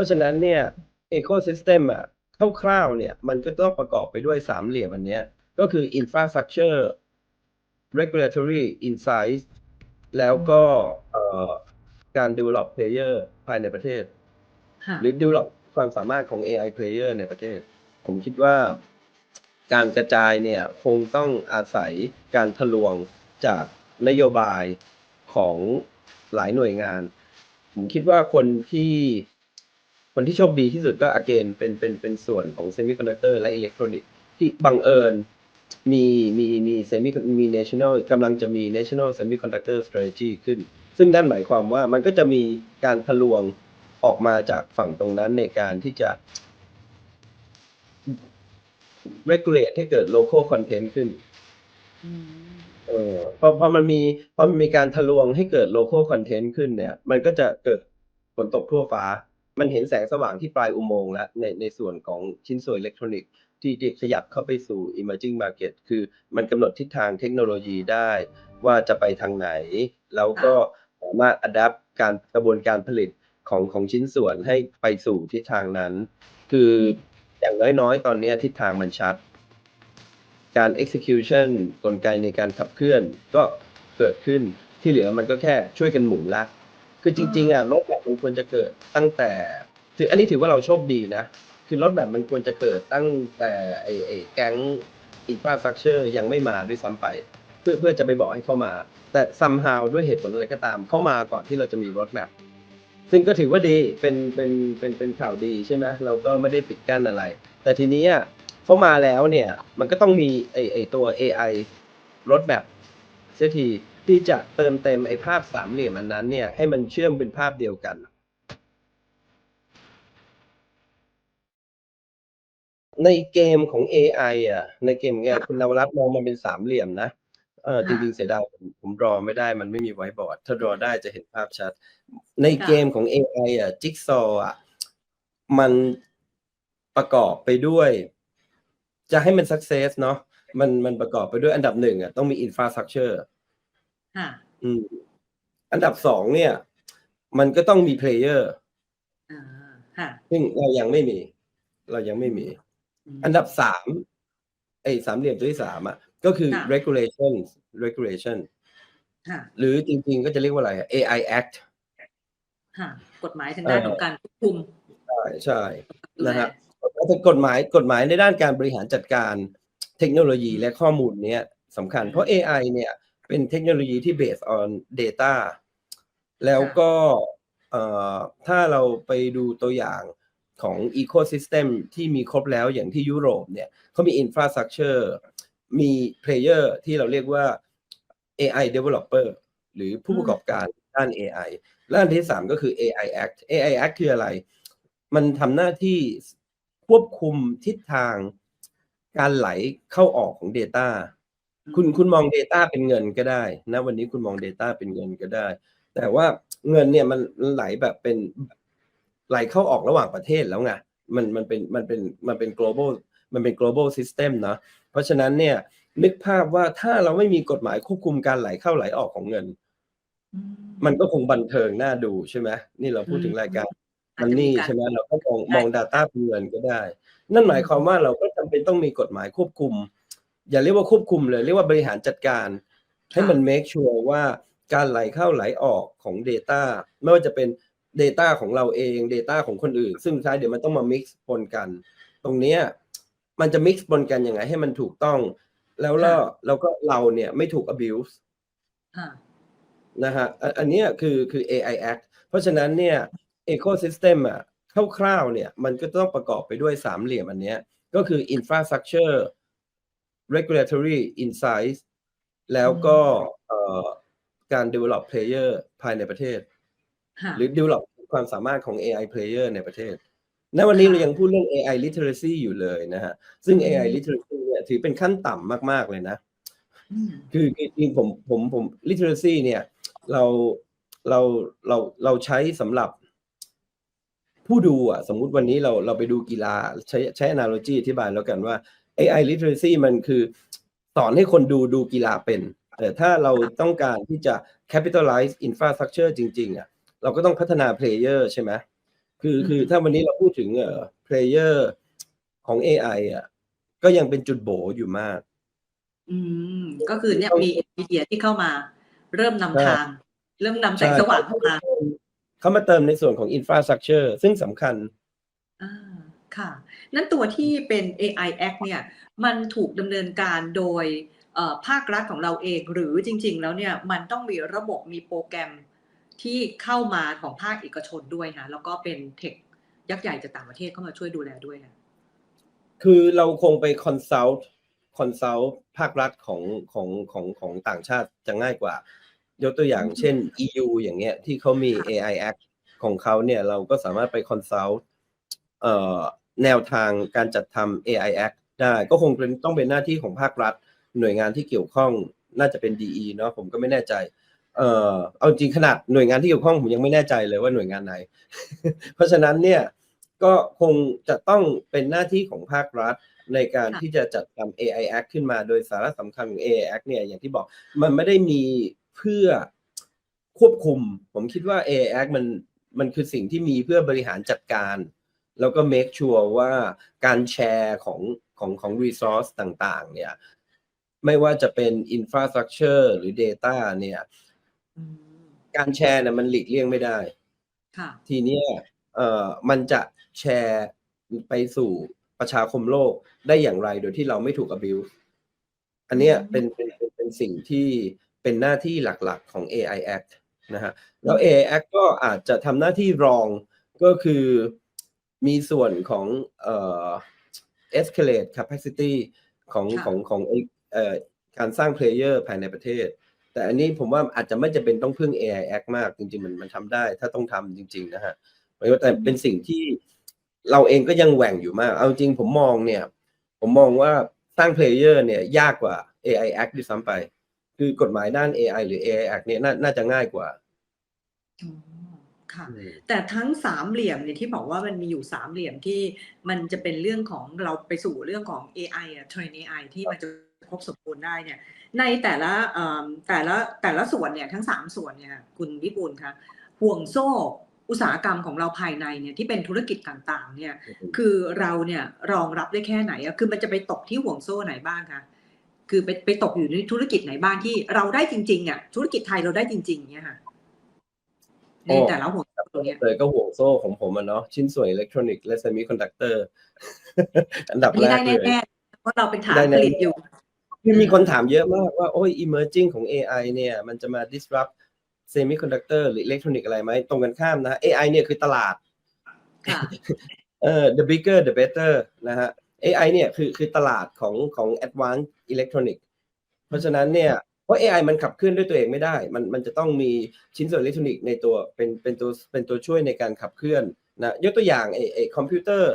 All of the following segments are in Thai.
ราะฉะนั้นเนี่ย ecosystem อะคร่าวๆเนี่ยมันก็ต้องประกอบไปด้วยสามเหลี่ยมอันเนี้ยก็คือ infrastructure regulatory insights แล้วก็เอ่อการ develop player ภายในประเทศค่ะหรือ develop ความสามารถของ AI player ในประเทศ ผมคิดว่าการกระจายเนี่ยคงต้องอาศัยการทะลวงจากนโยบายของหลายหน่วยงาน ผมคิดว่าคนที่ คนที่โชคดีที่สุดก็อ g a i n เป็นเป็นเป็นส่วนของ semiconductor และอิเล็กทรอนิกส์ที่บังเอิญมีมีมี semi มี national กำลังจะมี national semiconductor strategy ขึ้น ซึ่งนั่นหมายความว่ามันก็จะมีการทะลวงออกมาจากฝั่งตรงนั้นในการที่จะ regulate ให้เกิด local content ขึ้นอืมเออพอพอมันมีพอมันมีการทะลวงให้เกิด local content ขึ้นเนี่ย มันก็จะเกิดฝนตกทั่วฟ้า มันเห็นแสงสว่างที่ปลายอุโมงค์แล้วในในส่วนของชิ้นส่วนอิเล็กทรอนิกส์ที่ที่ขยับเข้าไปสู่ emerging market คือมันกำหนดทิศทางเทคโนโลยีได้ ว่าจะไปทางไหน แล้วก็สามารถ adapt การกระบวนการผลิตของของชิ้นส่วนให้ไปสู่ทิศทางนั้น คืออย่างน้อยๆ ตอนเนี้ยทิศทางมันชัด การ execution กลไกในการขับเคลื่อนก็เกิดขึ้นที่เหลือมันก็แค่ช่วยกันหมุนละ คือจริงๆอะรถแบบมันควรจะเกิดตั้งแต่ถืออันนี้ถือว่าเราโชคดีนะ คือรถแบบมันควรจะเกิดตั้งแต่ไอ้ไอ้แก๊ง infrastructure ยังไม่มาด้วยซ้ำไป เพื่อเพื่อจะไปบอกให้เข้ามา แต่ somehow ด้วยเหตุผลอะไรก็ตามเข้ามาก่อนที่เราจะมีรถแมพซึ่งก็ถือว่าดีเป็นเป็นเป็นเป็นข่าวดีใช่ไหมเราก็ไม่ได้ปิดกั้นอะไร แต่ทีนี้เข้ามาแล้วเนี่ยมันก็ต้องมีไอไอตัว AI รถแบบเสียที ที่จะเติมเต็มไอภาพสามเหลี่ยมอันนั้นเนี่ยให้มันเชื่อมเป็นภาพเดียวกัน ในเกมของ AI อะ ในเกมเนี่ยคุณนวรัตน์มองมันเป็นสามเหลี่ยมนะเออจริงๆเสียดายผมผมรอไม่ได้มันไม่มีไวท์บอร์ด ถ้ารอได้จะเห็นภาพชัด ในเกมของ AI อะจิ๊กซออะมันประกอบไปด้วย จะให้มัน success เนาะมันมันประกอบไปด้วยอันดับหนึ่งอะต้องมี infrastructure ค่ะอืมอันดับสองเนี่ย มันก็ต้องมี player อ่าค่ะซึ่งเรายังไม่มี เรายังไม่มีมอันดับสามไอ้สามเหลี่ยมตัวที่สามอะก็คือค่ะ regulation regulation ค่ะหรือจริงๆก็จะเรียกว่าอะไรอะ AI Act ค่ะกฎหมายทางด้านเอ่อของการควบคุม ใช่ใช่ดูแลนะฮะแต่กฎหมายกฎหมายในด้านการบริหารจัดการเทคโนโลยีและข้อมูลเนี้ยสำคัญ เพราะ AI เนี่ย เป็นเทคโนโลยีที่ based on data แล้วก็เอ่อถ้าเราไปดูตัวอย่างของ ecosystem ที่มีครบแล้วอย่างที่ยุโรปเนี่ยเขามี infrastructure มี player ที่เราเรียกว่า AI developer หรือผู้ประกอบการด้าน AI และอันที่สามก็คือ AI Act AI Act คืออะไร มันทำหน้าที่ควบคุมทิศทางการไหลเข้าออกของ Data คุณคุณมอง Data เป็นเงินก็ได้นะวันนี้คุณมอง Data เป็นเงินก็ได้ แต่ว่าเงินเนี่ยมันไหลแบบเป็นไหลเข้าออกระหว่างประเทศแล้วไงมันมันเป็นมันเป็นมันเป็น global มันเป็น global system เนอะเพราะฉะนั้นเนี่ยนึกภาพว่าถ้าเราไม่มีกฎหมายควบคุมการไหลเข้าไหลออกของเงินอืมันก็คงบันเทิงน่าดูใช่ไหมนี่เราพูดถึงรายการอาจมันจะนี่การใช่ไหมเราก็มองได้มอง Data เป็นเงินก็ได้ นั่นหมายความว่าเราก็จำเป็นต้องมีกฎหมายควบคุม อย่าเรียกว่าควบคุมเลย เรียกว่าบริหารจัดการ ให้มัน make sure ว่าการไหลเข้าไหลออกของ Data ไม่ว่าจะเป็น Data ของเราเอง Data ของคนอื่น ซึ่งสุดท้ายเดี๋ยวมันต้องมา mix ปนกัน ตรงเนี้ยมันจะ mix ปนกันยังไงให้มันถูกต้อง แล้วเราแล้วก็เราเนี่ยไม่ถูก abuse ค่ะนะฮะอันอันเนี้ยคือคือ AI Act เพราะฉะนั้นเนี่ย ecosystem อะคร่าวๆเนี่ยมันก็ต้องประกอบไปด้วยสามเหลี่ยมอันเนี้ยก็คือ infrastructure regulatory insights แล้วก็เอ่อการ develop player ภายในประเทศค่ะหรือ develop ความสามารถของ AI player ในประเทศ ณ วันนี้ค่ะเรายังพูดเรื่อง AI literacy อยู่เลยนะฮะ ซึ่งอืม AI literacy เนี่ยถือเป็นขั้นต่ำมาก ๆ เลยนะอืมคือคือจริงๆผมผมผม literacy เนี่ยเราเราเราเราใช้สำหรับผู้ดูอะสมมุติวันนี้เราเราไปดูกีฬาใช้ใช้ analogy อธิบายแล้วกันว่า AI literacy มันคือสอนให้คนดูดูกีฬาเป็นแต่ถ้าเราต้องการที่จะ capitalize infrastructure จริง ๆอะเราก็ต้องพัฒนา player ใช่ไหมคืออืมคือถ้าวันนี้เราพูดถึงเอ่อ player ของ AI อะก็ยังเป็นจุดโบอยู่มาก อืม ก็คือเนี่ยมีมีเดียที่เข้ามา เริ่มนำใช่ทาง เริ่มนำแสงใช่สว่างเข้ามาเขามาเติมในส่วนของ infrastructure ซึ่งสำคัญ อ่า ค่ะ นั้นตัวที่เป็น AI Act เนี่ยมันถูกดำเนินการโดยเอ่อภาครัฐของเราเองหรือจริง ๆ แล้วเนี่ยมันต้องมีระบบมีโปรแกรมที่เข้ามาของภาคเอกชนด้วยค่ะแล้วก็เป็นเทคยักษ์ใหญ่จากต่างประเทศเข้ามาช่วยดูแลด้วยค่ะคือเราคงไป consult consult ภาครัฐของของของของต่างชาติจะง่ายกว่า ยกตัวอย่างอืมเช่น EU อย่างเงี้ยที่เขามีค่ะ AI Act ของเขาเนี่ยเราก็สามารถไป consult เอ่อ แนวทางการจัดทำ AI Act ได้ก็คงเป็นต้องเป็นหน้าที่ของภาครัฐ หน่วยงานที่เกี่ยวข้องน่าจะเป็น DE เนาะผมก็ไม่แน่ใจ เอ่อเอาจริงขนาดหน่วยงานที่เกี่ยวข้องผมยังไม่แน่ใจเลยว่าหน่วยงานไหน เพราะฉะนั้นเนี่ยก็คงจะต้องเป็นหน้าที่ของภาครัฐในการค่ะที่จะจัดทำ AI Act ขึ้นมาโดยสาระสำคัญของ AI Act เนี่ยอย่างที่บอกมันไม่ได้มีเพื่อควบคุม ผมคิดว่า AI Act มันมันคือสิ่งที่มีเพื่อบริหารจัดการ แล้วก็ make sure ว่าการแชร์ของของของ resource ต่างๆ เนี่ย ไม่ว่าจะเป็น infrastructure หรือ data เนี่ยอืมการแชร์เนี่ยมันหลีกเลี่ยงไม่ได้ค่ะทีเนี้ยเอ่อมันจะแชร์ไปสู่ประชาคมโลกได้อย่างไรโดยที่เราไม่ถูก abuse อันเนี้ยอืมเป็นเป็นเป็นเป็นสิ่งที่เป็นหน้าที่หลักๆของ AI Act นะฮะแล้ว AI Act ก็อาจจะทำหน้าที่รองก็คือ มีส่วนของเอ่อ escalate capacity ของค่ะของของไอ้เอ่อการสร้าง player ภายในประเทศ แต่อันนี้ผมว่าอาจจะไม่จำเป็นต้องพึ่ง AI Act มากจริง ๆ มันมันทำได้ ถ้าต้องทำจริง ๆ นะฮะแต่เป็นสิ่งที่เราเองก็ยังแหว่งอยู่มาก เอาจริงผมมองเนี่ย ผมมองว่าสร้าง player เนี่ยยากกว่า AI Act ด้วยซ้ำไป คือกฎหมายด้าน AI หรือ AI Act เนี่ยนาน่าจะง่ายกว่าอ๋อ ค่ะ แต่ทั้งสามเหลี่ยมเนี่ยที่บอกว่ามันมีอยู่สามเหลี่ยมที่มันจะเป็นเรื่องของเราไปสู่เรื่องของ AI อะ train AI ที่มันจะครบสมบูรณ์ได้เนี่ย ในแต่ละเอ่อแต่ละแต่ละส่วนเนี่ยทั้งสามส่วนเนี่ยคุณวิบูลย์คะห่วงโซ่อุตสาหกรรมของเราภายในเนี่ยที่เป็นธุรกิจต่างๆ เนี่ย คือเราเนี่ยรองรับได้แค่ไหนอะคือมันจะไปตกที่ห่วงโซ่ไหนบ้างคะคือไปไปตกอยู่ในธุรกิจไหนบ้างที่เราได้จริงๆอะธุรกิจไทยเราได้จริงๆเนี่ยค่ะ ในโอ้แต่ละห่วงโซ่ตรงเนี้ยเลยก็ห่วงโซ่ของผมอะเนาะชิ้นส่วนอิเล็กทรอนิกส์และเซมิคอนดักเตอร์อันดับอันแรนี้ได้กเลยแน่ๆเพราะเราเป็นฐานได้ผแน่ลิตอยู่คือมีคนถามเยอะมากว่าโอ้ย emerging ของ AI เนี่ย มันจะมา disrupt semiconductor หรืออิเล็กทรอนิกส์อะไรไหมตรงกันข้ามนะ AI เนี่ยคือตลาดค่ะเอ่อ the bigger the better นะฮะ AI เนี่ยคือคือตลาดของของ advanced electronic เพราะฉะนั้นเนี่ยเพ ราะ AI มันขับเคลื่อนด้วยตัวเองไม่ได้ มันมันจะต้องมีชิ้นส่วนอิเล็กทรอนิกส์ในตัวเป็นเป็นตัวเป็นตัวช่วยในการขับเคลื่อนนะยกตัวอย่างไอ้ไอ้คอมพิวเตอร์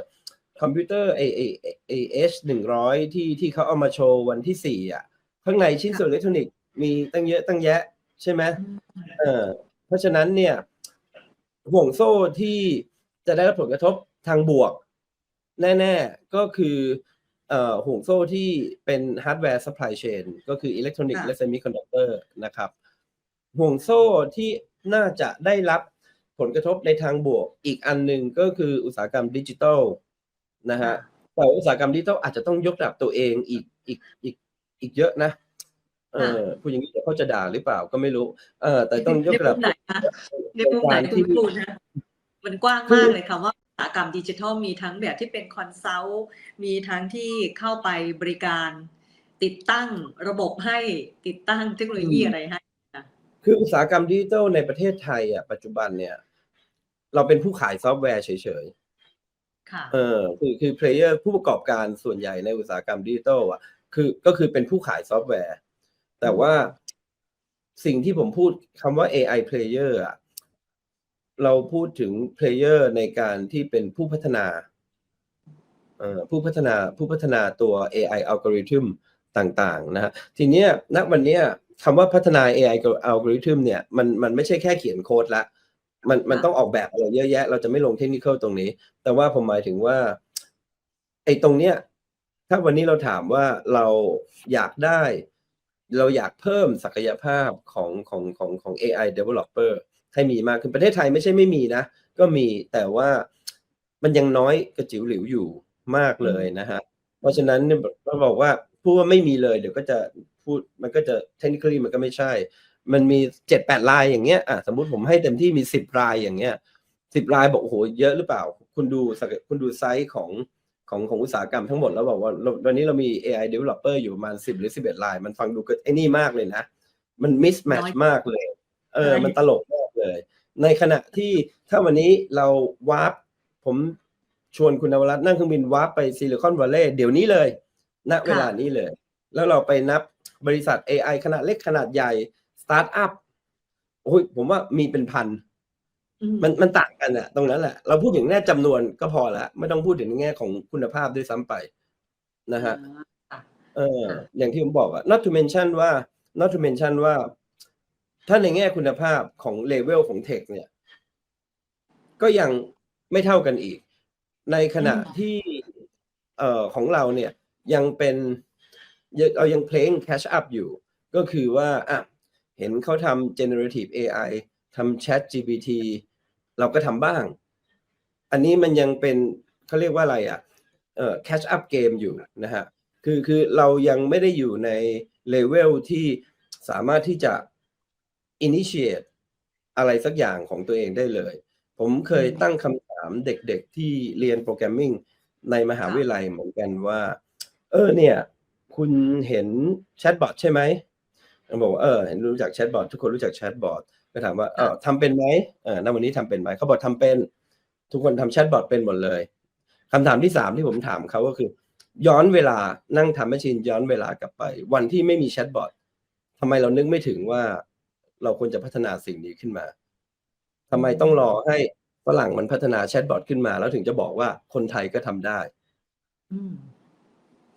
คอมพิวเตอร์ไอ้ไอ้ไอ้ H หนึ่งร้อยที่ที่เขาเอามาโชว์วันที่สี่อะข้างในชิ้นส่วนอิเล็กทรอนิกส์มีตั้งเยอะตั้งแยะใช่ไหมเออเพราะฉะนั้นเนี่ยห่วงโซ่ที่จะได้รับผลกระทบทางบวก แน่ ๆ ก็คือเอ่อ ห่วงโซ่ที่เป็นฮาร์ดแวร์ซัพพลายเชนก็คืออิเล็กทรอนิกส์ค่ะและเซมิคอนดักเตอร์นะครับ ห่วงโซ่ที่น่าจะได้รับผลกระทบในทางบวก อีกอันหนึ่งก็คืออุตสาหกรรมดิจิทัลนะฮะแต่อุตสาหกรรมดิจิทัลอาจจะต้องยกระดับตัวเองอีกอีกอีกอีกเยอะนะเออพูดอย่างนี้เดี๋ยวเขาจะด่าหรือเปล่าก็ไม่รู้ เออ แต่ต้องยกในระดัมุบมไหนคะในมุมไหนคุณวิบูลย์นะมันกว้างมากเลยค่ะว่าอุต สาหกรรมดิจิทัลมีทั้งแบบที่เป็นคอนซัลท์มีทั้งที่เข้าไปบริการ ติดตั้งระบบให้ติดตั้งเทคโนโลยีอะไรให้คืออุตสาหกรรมดิจิทัลในประเทศไทยอะปัจจุบันเนี่ย เราเป็นผู้ขายซอฟต์แวร์เฉยค่ะๆเออคือคือเพลเยอร์ผู้ประกอบการส่วนใหญ่ในอุตสาหกรรมดิจิทัลอะ คือก็คือเป็นผู้ขายซอฟต์แวร์ แต่ว่าสิ่งที่ผมพูดคำว่า AI player อะ เราพูดถึง player ในการที่เป็นผู้พัฒนาเอ่อผู้พัฒนาผู้พัฒนาตัว AI algorithm ต่างๆนะฮะทีเนี้ยณวันเนี้ยคำว่าพัฒนา AI algorithm เนี่ยมันมันไม่ใช่แค่เขียนโค้ดละมันมันค่ะต้องออกแบบอะไรเยอะแยะ เราจะไม่ลงเทคนิคตรงนี้ แต่ว่าผมหมายถึงว่าไอ้ตรงเนี้ยถ้าวันนี้เราถามว่าเราอยากได้ เราอยากเพิ่มศักยภาพของของของของ AI developer ให้มีมากขึ้นประเทศไทยไม่ใช่ไม่มีนะ ก็มีแต่ว่ามันยังน้อยกระจิ๋วหลิวอยู่มากเลยนะฮะเพราะฉะนั้นเนี่ยเราบอกว่าพูดว่าไม่มีเลยเดี๋ยวก็จะพูดมันก็จะ technically มันก็ไม่ใช่ มันมีเจ็ดแปดลายอย่างเงี้ยอะสมมุติผมให้เต็มที่มีสิบรายอย่างเงี้ยสิบรายบอกโอ้โหเยอะหรือเปล่า คุณดูสักคุณดูไซส์ของของของอุตสาหกรรมทั้งหมดแล้วบอกว่าเราตอนนี้เรามี AI developer อยู่ประมาณสิบหรือสิบเอ็ดลาย มันฟังดูก็ไอ้นี่มากเลยนะ มัน mismatch มากเลย เออ มันตลกมาก เลย ในขณะที่ถ้าวันนี้เราวาร์ปผมชวนคุณนวรัตน์นั่งเครื่องบินวาร์ปไปซิลิคอนวัลเลย์เดี๋ยวนี้เลย ณเวลานี้เลย แล้วเราไปนับบริษัท AI ขนาดเล็กขนาดใหญ่สตาร์ทอัพโอ้ยผมว่ามีเป็นพันอืมมันมันต่างกันอะตรงนั้นแหละเราพูดถึงแง่จำนวนก็พอละไม่ต้องพูดถึงในแง่ของคุณภาพด้วยซ้ำไปนะฮะอ่าเออค่ะอย่างที่ผมบอกอะ not to mention ว่า not to mention ว่า ถ้าในแง่คุณภาพของเลเวลของเทคเนี่ย ก็ยังไม่เท่ากันอีก ในขณะอืมที่เอ่อของเราเนี่ยยังเป็นยังเรายังเพลง catch up อยู่ ก็คือว่าอะเห็นเขาทำ generative AI ทำ chat GPT เราก็ทำบ้าง อันนี้มันยังเป็นเขาเรียกว่าอะไรอะเอ่อ catch up game อยู่นะฮะ คือคือเรายังไม่ได้อยู่ในเลเวลที่สามารถที่จะ initiate อะไรสักอย่างของตัวเองได้เลย ผมเคยอืมตั้งคำถามเด็กๆที่เรียนโปรแกรมมิ่งในมหาค่ะวิทยาลัยเหมือนกันว่า เออเนี่ย คุณเห็นแชทบอทใช่ไหมเขาบอกว่าเออเห็นรู้จักแชทบอททุกคนรู้จักแชทบอทก็ถามว่าเออทำเป็นไหมเออณวันนี้ทำเป็นไหมเขาบอกทำเป็น ทุกคนทำแชทบอทเป็นหมดเลยคำถามที่สามที่ผมถามเขาก็คือ ย้อนเวลานั่งทำแมชชีนย้อนเวลากลับไป วันที่ไม่มีแชทบอททำไมเรานึกไม่ถึงว่า เราควรจะพัฒนาสิ่งนี้ขึ้นมาทำไมต้องรอให้ฝรั่งมันพัฒนาแชทบอทขึ้นมา แล้วถึงจะบอกว่าคนไทยก็ทำได้อืม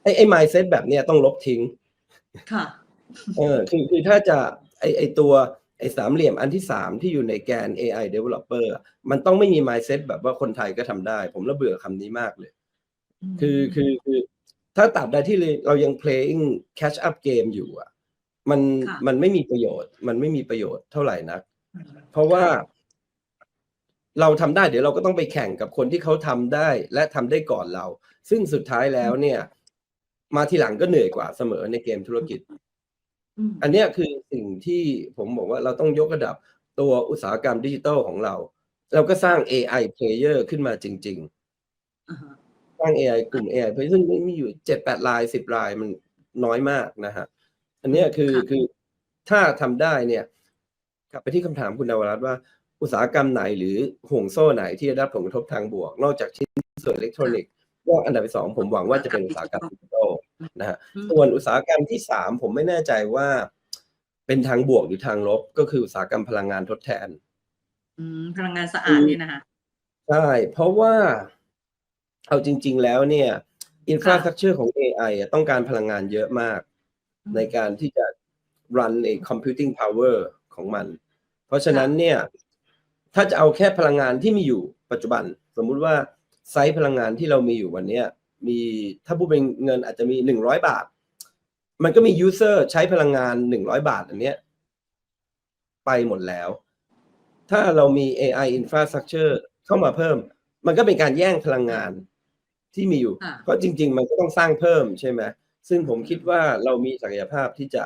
ไอ้ไอ้ mindset แบบเนี้ยต้องลบทิ้ง ค่ะ เออคือคือถ้าจะไอไอตัวไอสามเหลี่ยมอันที่สามที่อยู่ในแกน AI developer อะมันต้องไม่มี mindset แบบว่าคนไทยก็ทำได้ ผมระเบื่อคำนี้มากเลย คือคือคือ ถ้าตัดใดที่เรายัง playing catch up game อยู่อะ มันค่ะมันไม่มีประโยชน์ มันไม่มีประโยชน์เท่าไหร่นักอืมเพราะว่า เราทำได้เดี๋ยวเราก็ต้องไปแข่งกับคนที่เขาทำได้ และทำได้ก่อนเรา ซึ่งสุดท้ายแล้วเนี่ย มาทีหลังก็เหนื่อยกว่าเสมอในเกมธุรกิจอืมอันเนี้ยคือสิ่งที่ผมบอกว่าเราต้องยกระดับตัวอุตสาหกรรมดิจิทัลของเรา เราก็สร้าง AI player ขึ้นมาจริงอ่าฮะๆสร้าง AI กลุ่ม AI player ซึ่งมีอยู่เจ็ดแปดลายสิบลายมันน้อยมากนะฮะ อันเนี้ยคือคือถ้าทำได้เนี่ย กลับไปที่คำถามคุณดาวรัตน์ว่าอุตสาหกรรมไหนหรือห่วงโซ่ไหนที่จะได้รับผลกระทบทางบวก นอกจากชิ้นส่วนอิเล็กทรอนิกส์ก็อันดับที่สองผมหวังว่าจะเป็นอุตสาหกรรมดิจิทัลนะฮะ อืมส่วนอุตสาหกรรมที่สามผมไม่แน่ใจว่าเป็นทางบวกหรือทางลบ ก็คืออุตสาหกรรมพลังงานทดแทน อืมพลังงานสะอาดเนี่ยนะคะ ใช่ เพราะว่าเอาจริง ๆ แล้วเนี่ยอินฟราสตรักเจอร์ของ AI อะต้องการพลังงานเยอะมากอืม ในการที่จะ run ไอ้ computing power ของมัน เพราะฉะนั้นเนี่ย ถ้าจะเอาแค่พลังงานที่มีอยู่ปัจจุบัน สมมุติว่าไซส์พลังงานที่เรามีอยู่วันเนี้ยมีถ้าพูดเป็นเงินอาจจะมีหนึ่งร้อยบาท มันก็มี user ใช้พลังงานหนึ่งร้อยบาทอันเนี้ยไปหมดแล้ว ถ้าเรามี AI infrastructure เข้ามาเพิ่ม มันก็เป็นการแย่งพลังงานที่มีอยู่ค่ะเพราะจริง ๆ มันก็ต้องสร้างเพิ่มใช่ไหม ซึ่งผมคิดว่าเรามีศักยภาพที่จะ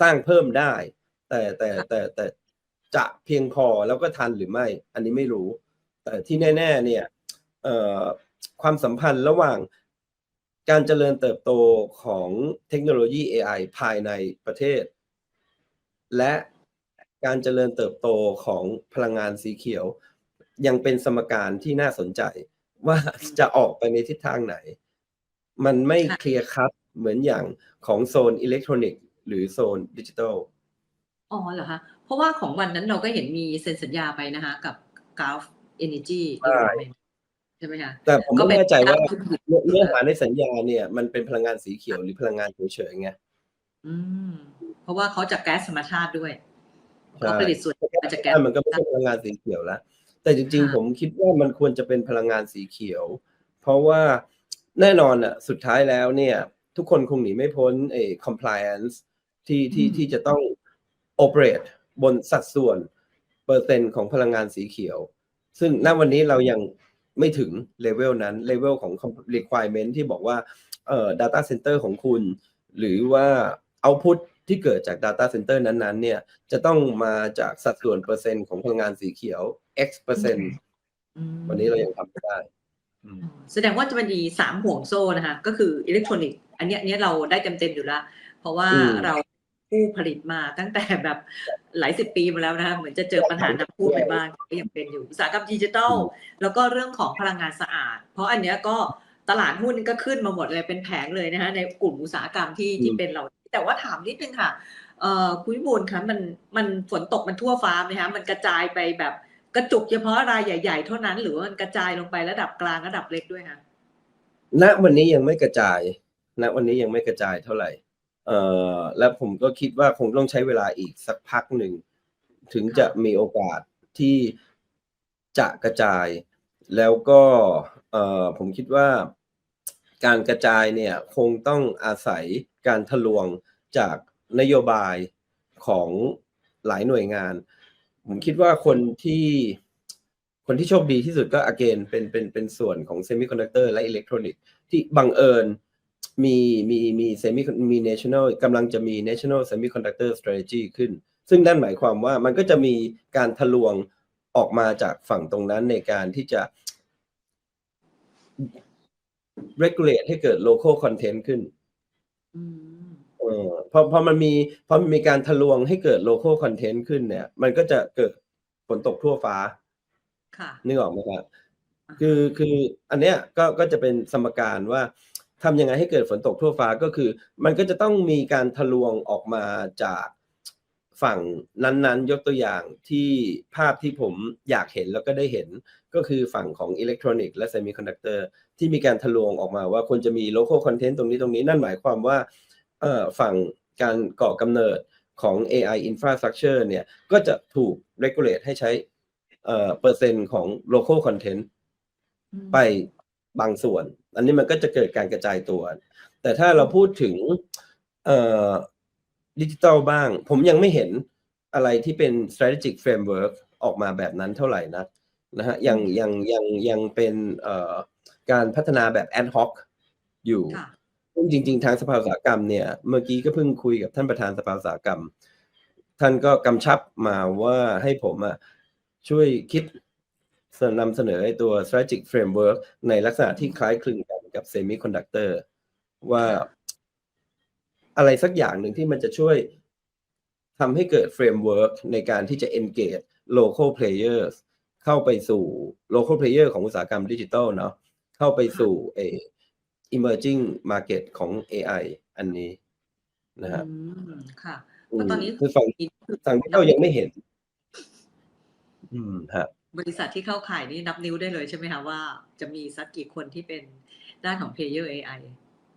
สร้างเพิ่มได้ แต่แต่แต่แต่จะเพียงพอแล้วก็ทันหรือไม่ อันนี้ไม่รู้ แต่ที่แน่ ๆ เนี่ยความสัมพันธ์ระหว่างการเจริญเติบโตของเทคโนโลยี AI ภายในประเทศ และการเจริญเติบโตของพลังงานสีเขียว ยังเป็นสมการที่น่าสนใจว่าจะออกไปในทิศทางไหน มันไม่เคลียร์คัด เหมือนอย่างของโซนอิเล็กทรอนิกส์หรือโซนดิจิทัลอ๋อเหรอคะ เพราะว่าของวันนั้นเราก็เห็นมีเซ็นสัญญาไปนะคะกับ Gulf Energy ใช่ Development ใช่ไหมคะแต่ผมก็ไม่เป็นแน่ใจว่าธุรกิจเนื้อเนื้อหาในสัญญาเนี่ย มันเป็นพลังงานสีเขียวหรือพลังงานเฉยๆไงอืม เพราะว่าเขาจากแก๊สธรรมชาติด้วยใช่เขาผลิตส่วนมาจากแก๊สมันก็ไม่ใช่พลังงานสีเขียวแล้วแต่จริงค่ะๆผมคิดว่ามันควรจะเป็นพลังงานสีเขียว เพราะว่าแน่นอนอะ สุดท้ายแล้วเนี่ย ทุกคนคงหนีไม่พ้นเอ compliance ที่ที่ที่จะต้อง operate บนสัดส่วนเปอร์เซ็นต์ของพลังงานสีเขียว ซึ่งณวันนี้เรายังไม่ถึงเลเวลนั้นเลเวลของ requirement ที่บอกว่าเอ่อ data center ของคุณ หรือว่า output ที่เกิดจาก data center นั้นๆ เนี่ย จะต้องมาจากสัดส่วนเปอร์เซ็นต์ของพลังงานสีเขียว x เปอร์เซ็นต์อืมวันนี้เรายังทำไม่ได้อืมอ๋อแสดงว่าจะมันมีสามห่วงโซ่นะคะ ก็คืออิเล็กทรอนิกส์ อันเนี้ยอันเนี้ยเราได้เต็มๆอยู่แล้วเพราะว่าอืมเราผู้ผลิตมาตั้งแต่แบบหลายสิบปีมาแล้วนะคะเหมือนจะเจอปัญหาน้ำพูดไปบ้างก็ยังเป็นอยู่อุตสาหกรรมดิจิทัลแล้วก็เรื่องของพลังงานสะอาด เพราะอันเนี้ยก็ตลาดหุ้นก็ขึ้นมาหมดเลยเป็นแผงเลยนะคะในกลุ่มอุตสาหกรรมที่ที่เป็นเราแต่ว่าถามนิดนึงค่ะเอ่อคุณวิบูลย์คะมันมันฝนตกมันทั่วฟ้าไหมคะมันกระจายไปแบบกระจุกเฉพาะรายใหญ่ ๆ เท่านั้น หรือว่ามันกระจายลงไประดับกลางระดับเล็กด้วยคะณวันนี้ยังไม่กระจาย ณวันนี้ยังไม่กระจายเท่าไหร่เอ่อและผมก็คิดว่าคงต้องใช้เวลาอีกสักพักหนึ่ง ถึงจะมีโอกาสที่จะกระจาย แล้วก็เอ่อผมคิดว่าการกระจายเนี่ยคงต้องอาศัยการทะลวงจากนโยบายของหลายหน่วยงาน ผมคิดว่าคนที่คนที่โชคดีที่สุดก็ again เป็นเป็นเป็นส่วนของ semiconductor และอิเล็กทรอนิกส์ที่บังเอิญ มีมีมี semi มี national กำลังจะมี national semiconductor strategy ขึ้น ซึ่งนั่นหมายความว่ามันก็จะมีการทะลวงออกมาจากฝั่งตรงนั้นในการที่จะ regulate ให้เกิด local content ขึ้นอืมเออพอพอมันมีพอมันมีการทะลวงให้เกิด local content ขึ้นเนี่ย มันก็จะเกิดฝนตกทั่วฟ้า ค่ะนึกออกไหมครับคือคืออันเนี้ยก็ก็จะเป็นสมการว่า ทำยังไงให้เกิดฝนตกทั่วฟ้าก็คือ มันก็จะต้องมีการทะลวงออกมาจากฝั่งนั้นๆ ยกตัวอย่างที่ภาพที่ผมอยากเห็นแล้วก็ได้เห็นก็คือฝั่งของอิเล็กทรอนิกส์และเซมิคอนดักเตอร์ที่มีการทะลวงออกมาว่าควรจะมี local content ตรงนี้ตรงนี้นั่นหมายความว่าเอ่อฝั่งการก่อกำเนิดของ AI infrastructure เนี่ยก็จะถูก regulate ให้ใช้เอ่อเปอร์เซ็นต์ของ local content อืมไปบางส่วน อันนี้มันก็จะเกิดการกระจายตัว แต่ถ้าเราพูดถึงเอ่อดิจิตอลบ้าง ผมยังไม่เห็นอะไรที่เป็น strategic framework ออกมาแบบนั้นเท่าไหร่นักนะฮะยังยังยังยังเป็นเอ่อการพัฒนาแบบ ad hoc อยู่ค่ะซึ่งจริง ๆ ทางสภาอุตสาหกรรมเนี่ย เมื่อกี้ก็เพิ่งคุยกับท่านประธานสภาอุตสาหกรรม ท่านก็กำชับมาว่าให้ผมอะช่วยคิด นำเสนอไอ้ตัว strategic framework ในลักษณะที่คล้ายคลึงกันกับ semiconductor ว่าอะไรสักอย่างหนึ่งที่มันจะช่วยทำให้เกิด framework ในการที่จะ engage local players เข้าไปสู่ local player ของอุตสาหกรรมดิจิทัลเนาะเข้าไปสู่เอ emerging market ของ AI อันนี้นะฮะอืมค่ะอืเพราะมตอนนี้คือฝั่งฝั่งที่เรายังไม่เห็น อืมฮะ บริษัทที่เข้าข่ายนี่นับนิ้วได้เลยใช่ไหมคะว่าจะมีสักกี่คนที่เป็นด้านของ Player AI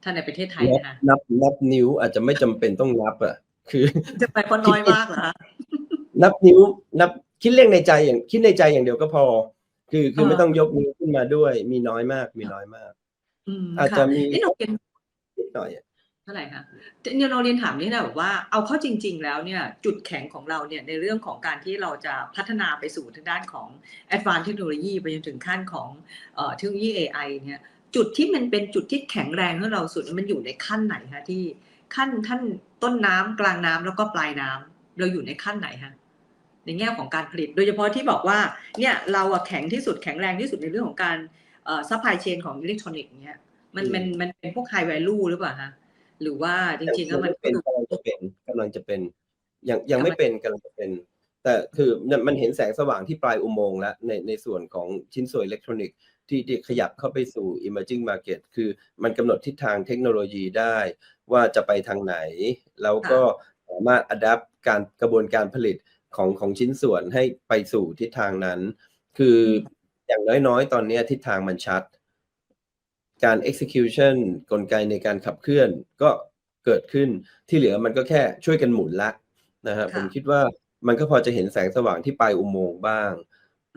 ถ้าในประเทศไทยนับนะคะนับนับนิ้วอาจจะไม่จำเป็นต้องนับอะ คือจะไปเพราะน้อยมากเหรอคะนับนิ้วนับคิดเลขในใจอย่างคิดในใจอย่างเดียวก็พอ คือคือไม่ต้องยกนิ้วขึ้นมาด้วย มีน้อยมาก มีน้อยมากอืมอาจจะค่มีนี่หนูเรียนนิดหน่อยอะ เท่าไหร่คะเนี่ยเราเรียนถามนี่นะแบบว่าเอาเข้าจริง ๆ แล้วเนี่ยจุดแข็งของเราเนี่ยในเรื่องของการที่เราจะพัฒนาไปสู่ทางด้านของ Advanced Technology ไปจนถึงขั้นของเทคโนโลยี AI เนี่ยจุดที่มันเป็นจุดที่แข็งแรงของเราสุดมันอยู่ในขั้นไหนคะที่ขั้นขั้นต้นน้ำกลางน้ำแล้วก็ปลายน้ำเราอยู่ในขั้นไหนคะในแง่ของการผลิต โดยเฉพาะที่บอกว่าเนี่ยเราอะแข็งที่สุดแข็งแรงที่สุดในเรื่องของการเอ่อซัพพลายเชนของอิเล็กทรอนิกส์เนี่ยมันมันมันเป็นพวกไฮ value หรือเปล่าคะ หรือว่าจริงๆแล้วมันเป็นกำลังจะเป็นกำลังจะเป็นยังยังไม่เป็นกำลังจะเป็น แต่คือมันเห็นแสงสว่างที่ปลายอุโมงค์แล้วในในส่วนของชิ้นส่วนอิเล็กทรอนิกส์ที่ที่ขยับเข้าไปสู่ emerging market คือมันกำหนดทิศทางเทคโนโลยีได้ว่าจะไปทางไหน แล้วก็สามารถ adapt การกระบวนการผลิตของของชิ้นส่วนให้ไปสู่ทิศทางนั้น คืออย่างน้อยๆ ตอนนี้ทิศทางมันชัด การ execution กลไกในการขับเคลื่อนก็เกิดขึ้นที่เหลือมันก็แค่ช่วยกันหมุนละนะฮะค่ะผมคิดว่ามันก็พอจะเห็นแสงสว่างที่ปลายอุโมงค์บ้าง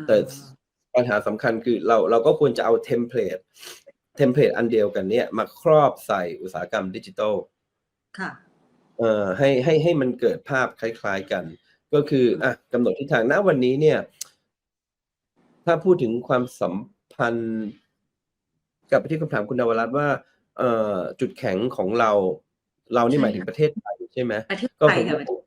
แต่ปัญหาสำคัญคือเราเราก็ควรจะเอาเทมเพลตเทมเพลตอันเดียวกันเนี่ยมาครอบใส่อุตสาหกรรมดิจิทัลค่ะเอ่อให้ให้ให้มันเกิดภาพคล้าย ๆกัน ก็คืออะกำหนดทิศทางณวันนี้เนี่ย ถ้าพูดถึงความสัมพัพัน กลับไปที่คำถามคุณนวรัตน์ว่าเอ่อจุดแข็งของเรา เรานี่หมายถึงประเทศไทยใช่ไหมประเทศก็ไทยผมค่ะ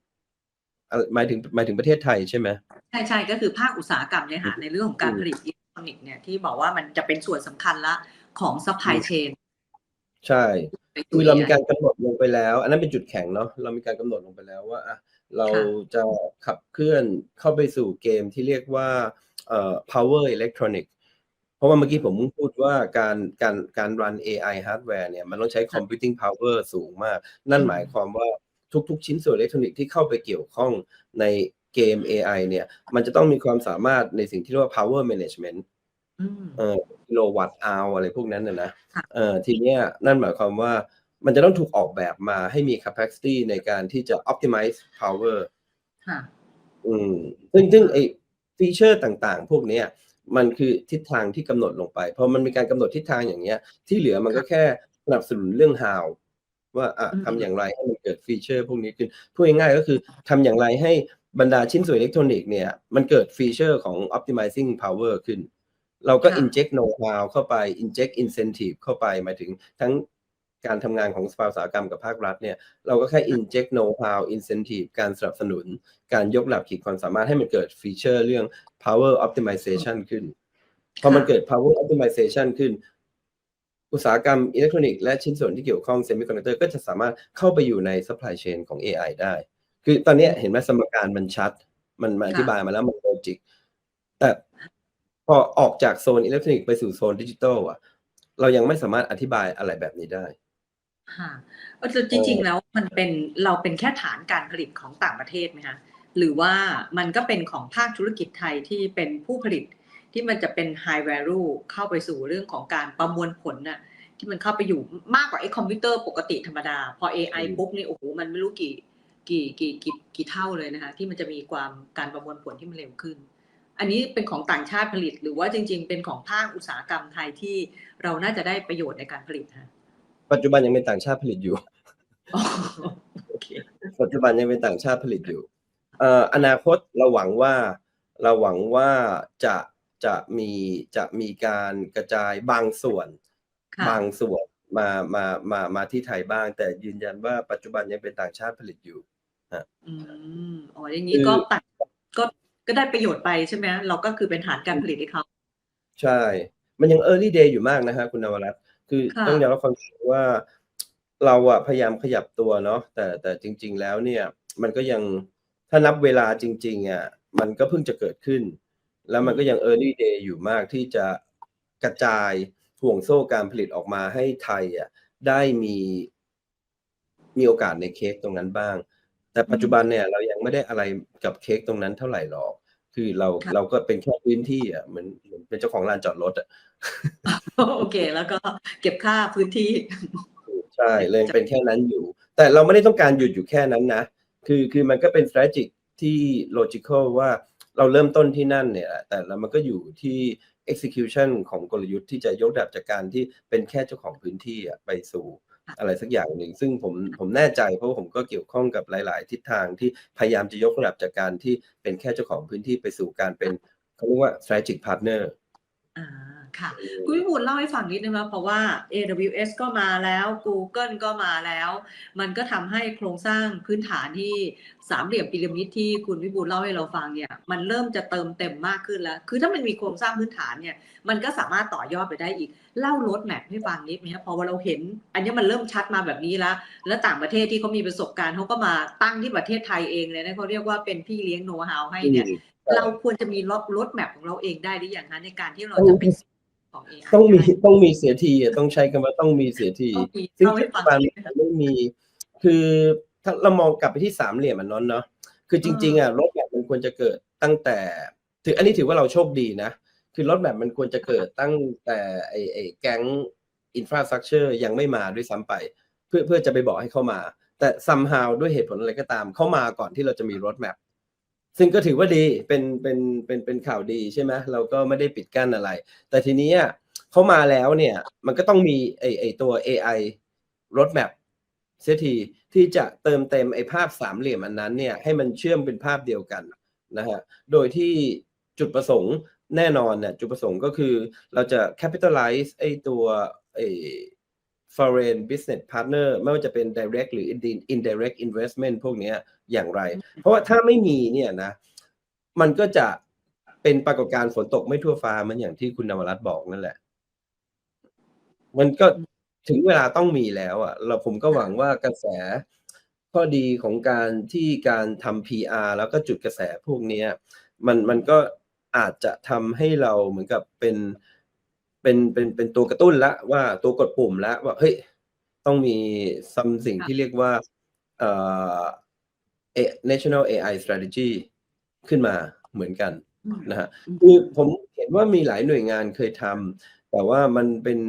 อะหมายถึงหมายถึงประเทศไทยใช่ไหมใช่ใช่ก็คือภาคอุตสาหกรรมเนี่ยค่ะในเรื่องของการอืมผลิตอิเล็กทรอนิกส์เนี่ยที่บอกว่ามันจะเป็นส่วนสำคัญละของซัพพลายเชนใช่คือเรามีการกำหนดลงไปแล้ว อันนั้นเป็นจุดแข็งเนาะเรามีการกำหนดลงไปแล้วว่าอะเราจะขับเคลื่อนเข้าไปสู่เกมที่เรียกว่าเอ่อ power electronic เพ ราะว่าเมื่อกี้ผมพูดว่าการการการ run AI hardware เนี่ยมันต้องใช้ computing power สูงมาก นั่นหมายความว่าทุกๆ ชิ้นส่วนอิเล็กทรอนิกส์ที่เข้าไปเกี่ยวข้องในเกม AI เนี่ย มันจะต้องมีความสามารถในสิ่งที่เรียกว่า power management อืมเอ่อกิโลวัตต์อาวอะไรพวกนั้นนะนะค่ะเอ่อทีเนี้ยนั่นหมายความว่ามันจะต้องถูกออกแบบมาให้มี capacity ในการที่จะ optimize power ค่ะ อืม ซึ่งซึ่งไอฟีเจอร์ต่างๆ พวกเนี้ย มันคือทิศทางที่กำหนดลงไปพอมันมีการกำหนดทิศทางอย่างเงี้ย ที่เหลือมันก็แค่สนับสนุนเรื่อง how ว่าอะอืมทำอย่างไรให้มันเกิดฟีเจอร์ พวกนี้ขึ้นพูดง่ายๆก็คือทำอย่างไรให้บรรดาชิ้นส่วนอิเล็กทรอนิกส์เนี่ยมันเกิดฟีเจอร์ของ optimizing power ขึ้น เราก็ค่ะ inject know-how เข้าไป inject incentive เข้าไปหมายถึงทั้ง การทำงานของสภาอุตสาหกรรมกับภาครัฐเนี่ยเราก็แค่ inject know-how incentive การสนับสนุน การยกระดับขีดความสามารถให้มันเกิดฟีเจอร์เรื่อง power optimization ขึ้น พอมันเกิด power optimization ขึ้น อุตสาหกรรมอิเล็กทรอนิกส์และชิ้นส่วนที่เกี่ยวข้อง semiconductor ก็จะสามารถเข้าไปอยู่ใน supply chain ของ AI ได้ คือตอนเนี้ยเห็นไหมสมการมันชัด มันมาอธิบายมาแล้วมันโลจิกแต่พอออกจากโซนอิเล็กทรอนิกส์ไปสู่โซนดิจิทัลอะ เรายังไม่สามารถอธิบายอะไรแบบนี้ได้ ค่ะเออแต่จริงๆแล้วมันเป็นเราเป็นแค่ฐานการผลิตของต่างประเทศไหมคะหรือว่ามันก็เป็นของภาคธุรกิจไทยที่เป็นผู้ผลิตที่มันจะเป็น high value เข้าไปสู่เรื่องของการประมวลผลน่ะที่มันเข้าไปอยู่มากกว่าไอ้คอมพิวเตอร์ปกติธรรมดา พอ AI อืมปุ๊บนี่โอ้โหมันไม่รู้กี่กี่กี่กี่กี่เท่าเลยนะคะที่มันจะมีความการประมวลผลที่มันเร็วขึ้น อันนี้เป็นของต่างชาติผลิต หรือว่าจริง ๆ เป็นของภาคอุตสาหกรรมไทยที่เราน่าจะได้ประโยชน์ในการผลิตฮะ ปัจจุบันยังเป็นต่างชาติผลิตอยู่อ๋อโอเคปัจจุบันยังเป็นต่างชาติผลิตอยู่เอ่ออนาคตเราหวังว่าเราหวังว่าจะจะมีจะมีการกระจายบางส่วนค่ะบางส่วนมามามามาที่ไทยบ้าง แต่ยืนยันว่าปัจจุบันยังเป็นต่างชาติผลิตอยู่อืมอ๋ออย่างนี้คือก็ตัดก็ก็ได้ประโยชน์ไปใช่ไหมเราก็คือเป็นฐานการผลิตให้เขาใช่ มันยัง early day อยู่มากนะฮะคุณนวรัตน์ คือค่ะต้องยอมรับความจริงว่าเราอะพยายามขยับตัวเนาะแต่แต่จริง ๆ แล้วเนี่ยมันก็ยังถ้านับเวลาจริงๆอะมันก็เพิ่งจะเกิดขึ้น แล้วมันก็ยัง early day อยู่มากที่จะกระจายห่วงโซ่การผลิตออกมาให้ไทยอะได้มีมีโอกาสในเค้กตรงนั้นบ้าง แต่ปัจจุบันเนี่ยเรายังไม่ได้อะไรกับเค้กตรงนั้นเท่าไหร่หรอก คือเราค่ะเราก็เป็นแค่พื้นที่อะเหมือนเหมือนเป็นเจ้าของลานจอดรถอะ โอเค แล้วก็เก็บค่าพื้นที่ ใช่เลยเป็นแค่นั้นอยู่ แต่เราไม่ได้ต้องการหยุดอยู่แค่นั้นนะ คือคือมันก็เป็น strategic ที่ logical ว่าเราเริ่มต้นที่นั่นเนี่ยแหละแต่แล้วมันก็อยู่ที่ execution ของกลยุทธ์ที่จะยกระดับจากการที่เป็นแค่เจ้าของพื้นที่อะไปสู่อะไรสักอย่างหนึ่ง ซึ่งผมผมแน่ใจเพราะว่าผมก็เกี่ยวข้องกับหลาย ๆ ทิศทางที่พยายามจะยกระดับจากการที่เป็นแค่เจ้าของพื้นที่ไปสู่การเป็นเขาเรียกว่า strategic partner อ่า ค่ะ คุณพิบูลเล่าให้ฟังนิดนึงว่าเพราะว่า AWS ก็มาแล้ว Google ก็มาแล้ว มันก็ทำให้โครงสร้างพื้นฐานที่สามเหลี่ยมพีระมิดที่คุณพิบูลเล่าให้เราฟังเนี่ย มันเริ่มจะเติมเต็มมากขึ้นแล้ว คือถ้ามันมีโครงสร้างพื้นฐานเนี่ย มันก็สามารถต่อยอดไปได้อีก เล่ารถแมพให้ฟังนิดไหมครับพอว่าเราเห็น อันนี้มันเริ่มชัดมาแบบนี้แล้ว แล้วต่างประเทศที่เขามีประสบการณ์เขาก็มาตั้งที่ประเทศไทยเองเลยนะเขาเรียกว่าเป็นพี่เลี้ยงโน้ตฮาวให้เนี่ยเราควรจะมีรถรถแมพของเราเองได้หรือยังคะในการที่เราจะเป็น ของ AI ต้องมีได้ต้องมีเสียทีอะต้องใช้คำว่าต้องมีเสียทีต้องมีซึ่งเล่าให้ปัจฟังจุบันนิดนึงค่ะไม่มี คือถ้าเรามองกลับไปที่สามเหลี่ยมอันนั้นเนาะคือจริง ๆอะรถแบบมันควรจะเกิดตั้งแต่ ถืออันนี้ถือว่าเราโชคดีนะ คือรถแบบมันควรจะเกิดตั้งแต่ไอไอแก๊งอินฟราสตรักเจอร์ยังไม่มาด้วยซ้ำไป เพื่อเพื่อจะไปบอกให้เข้ามา แต่ somehow ด้วยเหตุผลอะไรก็ตามเข้ามาก่อนที่เราจะมีรถแมพ ซึ่งก็ถือว่าดีเป็นเป็นเป็นเป็นข่าวดีใช่ไหมเราก็ไม่ได้ปิดกั้นอะไร แต่ทีนี้เขามาแล้วเนี่ยมันก็ต้องมีไอไอตัว AI roadmap เสียทีที่จะเติมเต็มไอภาพสามเหลี่ยมอันนั้นเนี่ยให้มันเชื่อมเป็นภาพเดียวกันนะฮะโดยที่จุดประสงค์แน่นอนเนี่ยจุดประสงค์ก็คือเราจะ capitalize ไอตัวไอ foreign business partner ไม่ว่าจะเป็น direct หรือ indirect investment พวกเนี้ย อย่างไร เพราะว่าถ้าไม่มีเนี่ยนะ มันก็จะเป็นปรากฏการณ์ฝนตกไม่ทั่วฟ้าเหมันอย่างที่คุณนวรัตน์บอกนั่นแหละ มันก็ถึงเวลาต้องมีแล้ว อะ เราผมก็หวังว่ากระแสข้อดีของการที่การทำ PR แล้วก็จุดกระแสพวกเนี้ยมันมันก็อาจจะทำให้เราเหมือนกับเป็นเป็นเป็นเป็นตัวกระตุ้นละว่าตัวกดปุ่มละว่าเฮ้ยต้องมีซัมสิ่งค่ะที่เรียกว่าเอ่อ A- national AI strategy ขึ้นมาเหมือนกันอืมนะฮะอืมคือผมเห็นว่ามีหลายหน่วยงานเคยทำแต่ว่ามันเป็น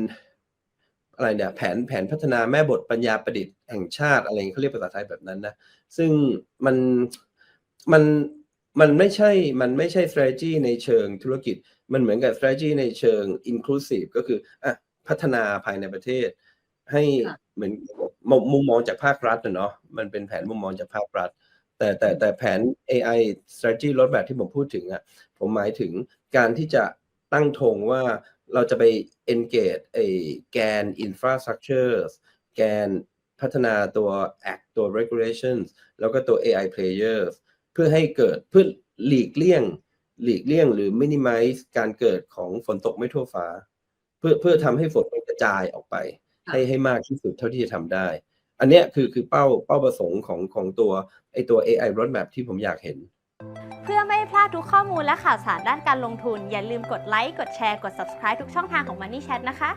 อะไรเนี่ยแผนแผนพัฒนาแม่บทปัญญาประดิษฐ์แห่งชาติอะไรอย่างเงี้ยเขาเรียกภาษาไทยแบบนั้นนะ ซึ่งมันมันมันไม่ใช่มันไม่ใช่ strategy ในเชิงธุรกิจ มันเหมือนกับ strategy ในเชิง inclusive ก็คืออะพัฒนาภายในประเทศ ให้ค่ะเหมือนมุมมุมมองจากภาครัฐนะเนาะมันเป็นแผนมุมมองจากภาครัฐ แต่แต่แต่แผน AI strategy roadmap ที่ผมพูดถึงอะผมหมายถึงการที่จะตั้งธงว่าเราจะไป engage ไอ้แกน infrastructure แกนพัฒนาตัว act ตัว regulations แล้วก็ตัว AI players เพื่อให้เกิดเพื่อหลีกเลี่ยง หลีกเลี่ยงหรือ minimize การเกิดของฝนตกไม่ทั่วฟ้า เพื่อเพื่อทำให้ฝนกระจายออกไป ให้ให้มากที่สุดเท่าที่จะทำได้ อันเนี้ยคือคือเป้าเป้าประสงค์ของของตัวไอตัว AI roadmap ที่ผมอยากเห็น เพื่อไม่พลาดทุกข้อมูลและข่าวสารด้านการลงทุน อย่าลืมกดไลค์กดแชร์กด subscribe ทุกช่องทางของ Money Chat นะคะ